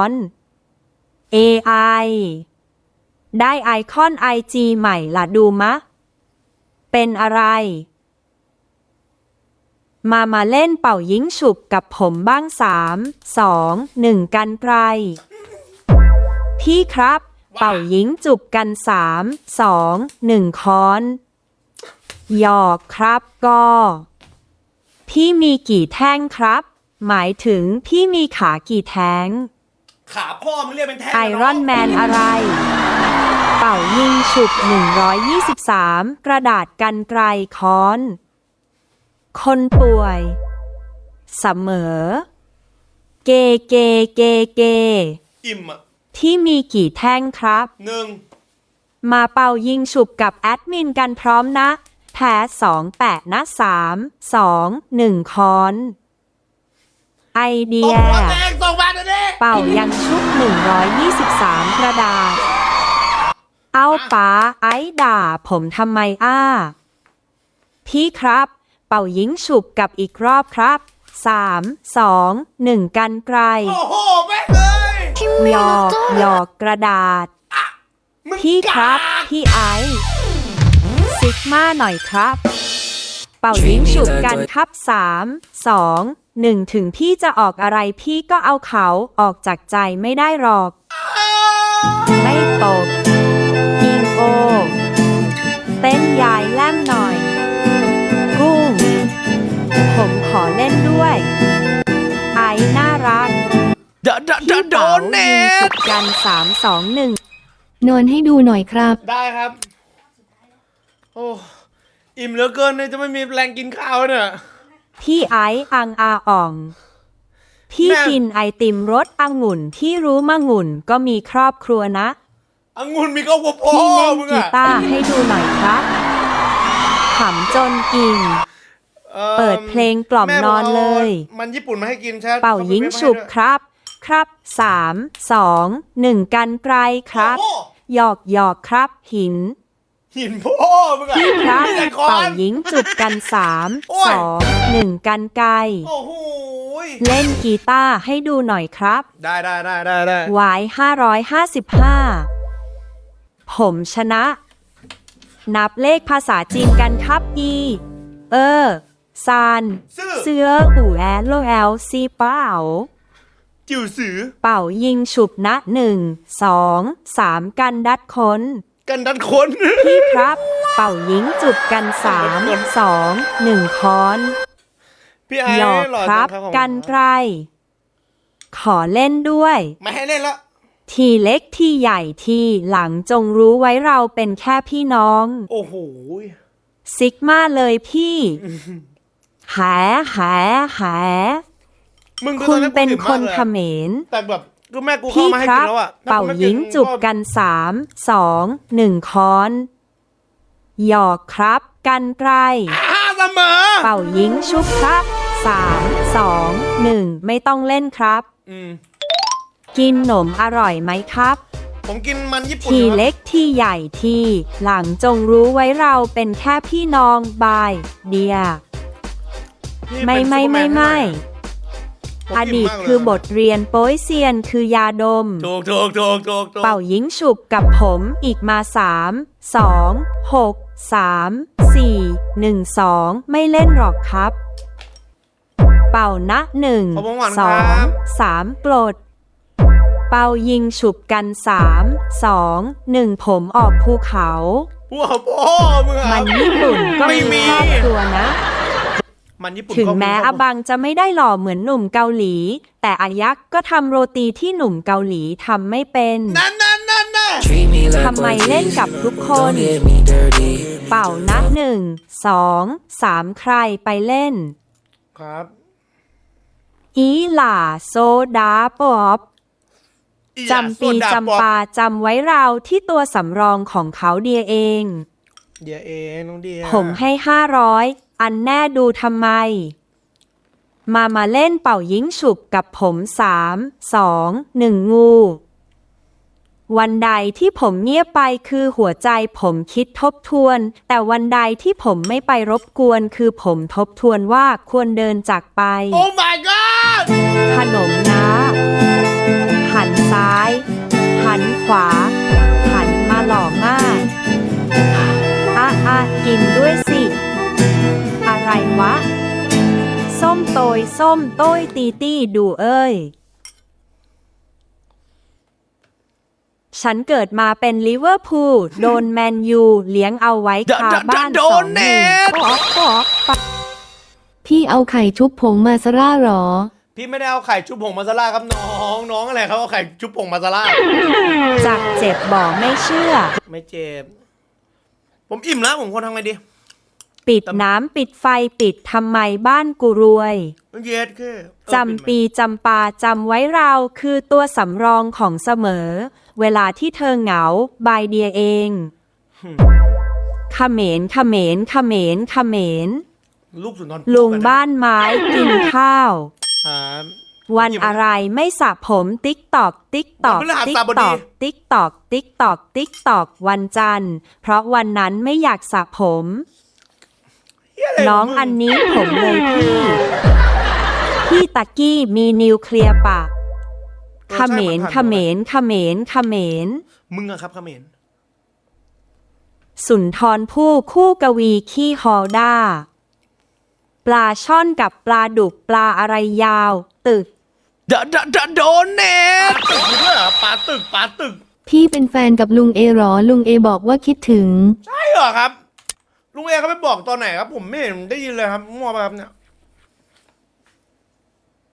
อน AI ได้ไอคอน IG ใหม่ละดูมะ เป็นอะไร มามาเล่นเป่ายิงฉุบกับผมบ้างสาม สอง หนึ่งกันไกล พี่ครับ เป่ายิงจุบกันสาม สอง หนึ่งค้อน หยอกครับก็ พี่มีกี่แท่งครับ หมายถึงพี่มีขากี่แท้ง ขาพ่อมึงเรียกเป็นแท่งไอรอนแมนอะไร เป่ายิงฉุบ 123 กระดาษกันไกลค้อน คนป่วย เสมอ เกเกเกเก อิ่มอะที่มีกี่แท่งครับ หนึ่งมาเป่ายิงฉุบกับแอดมินกันพร้อมนะ แพ้สองแปดนะสามสองหนึ่งคอน ไอเดีตบยหัวแตกส่งมาเดี๋ยวนี้เป่ายังชุบ123 กระดาษ เอาป๋าไอ้ด่า ผมทำไมอ้า พี่ครับ เป่ายิงฉุบกับอีกรอบครับ3 2 1กันไกลโอ้โหแม่งเลยหยอกหยอกกระดาษ มึงพี่ครับกากพี่ไอซ์ซิกมาหน่อยครับ เป่ายิงฉุบกันครับสามสอง หนึ่งถึงพี่จะออกอะไรพี่ก็เอาเขาออกจากใจไม่ได้หรอก ไม่ตบยิงโอ เต้นยายแล่มหน่อย กุ้ง ผมขอเล่นด้วย ไอซ์น่ารักเดดพี่โดเป๋านเน็ยิงฉุตบกันสามสองหนึ่ง นอนให้ดูหน่อยครับ ได้ครับ โอ้ อิ่มเหลือเกินเนี่ยจะไม่มีแรงกินข้าวเนี่ย พี่ไอซ์อังอาอ่อง พี่แม่กินไอติมรสองุ่นที่รู้มางุ่นก็มีครอบครัวนะองุ่นมีก็วัวพ่อพี่เล่นมึงกีอะตาร์ให้ดูหน่อยครับขำจนกินอ่อเปิดเพลงกล่อมแบนอนเลย อามันญี่ปุ่นมาให้กินแชทเป่ายิงฉุบครับ ครับสามสองหนึ่งกันไกลครับ โอ้โห หยอกหยอกครับหิน หินพ่อมึงอะพี่ครับไม่ใช่ค้อนเป่ายิงจุบกันสามโอ้ย สองหนึ่งกันไกล โอ้โหยเล่นกีตาร์ให้ดูหน่อยครับได้ได้ได้ได้ได้วายห้าร้อยห้าสิบห้าผมชนะ นับเลขภาษาจีนกันครับอีเออ ซาน ซื่อเสื้ออูแอโลแอลซีเป้าจิ๋วสือเป่ายิงฉุบนะหนึ่งสองสามกันดัดคน กันดันคน พี่ครับ เป่ายิงจุบกันสามสองหนึ่งคอนพี่ไอ้หยอกหล่อครับจังผมกันไกลขอเล่นด้วย ไม่ให้เล่นละทีเล็กทีใหญ่ทีหลังจงรู้ไว้เราเป็นแค่พี่น้อง โอ้โหยซิกมาเลยพี่แหแหแหมึงดูคุตอณกูเป็นหิวคมากนลยเขมรแต่แบบ ก็แม่กูเข้าพี่มาให้คกิรันบ แล้วอะเป่ายิงจุบกันสามสองหนึ่งคอน หยอกครับกันไกลห้าเสมอเป่ายิงชุบครับสามสองหนึ่งไม่ต้องเล่นครับ อืมกินหนมอร่อยไหมครับ ผมกินมันญี่ปุ่นทีนะครับ เล็กที่ใหญ่ที่หลังจงรู้ไว้เราเป็นแค่พี่น้องบาย เดียพี่ไม่เป็นไม่ซูเปอร์แนไม่ให้หน่ไม่ อยอดีตผมอิ่มมากเลยคือบทเรียนโป้ยเซียนคือยาดม ถูกถูกถูกถูกถูกเป่ายิงฉุบกับผมอีกมาสามสองหกสามสี่หนึ่งสองไม่เล่นหรอกครับ เป่านะหนึ่งขอบคุณหวานสคอรังบ สามปลดเป่ายิงฉุบกันสามสองหนึ่งผมออกภูเขา หัวพ่อมึงอะ มันญี่ปุ่นก็ไม่มี มีครอบครัวนะ มันญี่ปุ่นถึงก็แม้ครออบครัวบังจะไม่ได้หล่อเหมือนหนุ่มเกาหลี แต่อายักษ์ก็ทำโรตีที่หนุ่มเกาหลีทำไม่เป็นนั่นนั่นนั่นนั่น Treat me like ทำไม boy เล่น Jesus. กับทุกคน Don't get me dirty. เป่านับหนึ่งสองสามใครไปเล่น ครับ อีหล่าโซดาป๊อบอีหยาจำปีโซดาจำปาจำไว้เราที่ตัวสำรองของเขาเดียเอง เดียเองน้องเดียผมให้ห้าร้อยอันแน่ดูทำไม มามาเล่นเป่ายิงฉุบกับผมสามสองหนึ่งงู วันใดที่ผมเงียบไปคือหัวใจผมคิดทบทวน แต่วันใดที่ผมไม่ไปรบกวนคือผมทบทวนว่าควรเดินจากไป โอ้ my god ขนมนะ หันซ้าย หันขวา กินด้วยสิ อะไรวะ ส้มโตยส้มโต้ยตีตี้ดูเอ้ย ฉันเกิดมาเป็นลิเวอร์พูลโดนแมนยูเลี้ยงเอาไว้เดอะคาเดอะบ้านโดสอนงหแน่นึ่งปอกปอกปอกพี่เอาไข่ชุบผงมาซาร่าหรอ พี่ไม่ได้เอาไข่ชุบผงมาซาร่าครับน้องน้องอะไรครับเอาไข่ชุบผงมาซาร่าจากเจ็บบอกไม่เชื่อ ไม่เจ็บ ผมอิ่มแล้วผมควรทำไงดี ปิดน้ำปิดไฟปิดทำไมบ้านกูรวย เย็ดแค่เออจำปีจำปาจำไว้เราคือตัวสำรองของเสมอ เวลาที่เธอเหงา บายเดียเองเขมรเขมรเขมรเขมรลูกสุนทรลุงบ้านไม้กินข้าวครับ วันอะไรไม่สระผม ติ๊กตอก ติ๊กตอกวันพฤหัสติ๊กบดีตอก ติ๊กตอก ติ๊กตอก ติ๊กตอก วันจันทร์ เพราะวันนั้นไม่อยากสระผมเหี้ยะไรน้องขมึอันนี้ผมเลยพี่ พี่ตะกี้มีนิวเคลียร์ปะเขมรเขมรเขมรเขมรมึงอะครับเขมรสุนทรผู้คู่กวีขี้ฮอลด้า ปลาช่อนกับปลาดุกปลาอะไรยาว ตึกเดอะเดอะเดอะโดนแน่ตึกด้วยเหรอปลาตึกปลาตึกพี่เป็นแฟนกับลุงเอหรอ ลุงเอบอกว่าคิดถึง ใช่เหรอครับ ลุงเอเขาไปบอกตอนไหนครับ ผมไม่เห็นได้ยินเลยครับมั่วไปครับเนี่ย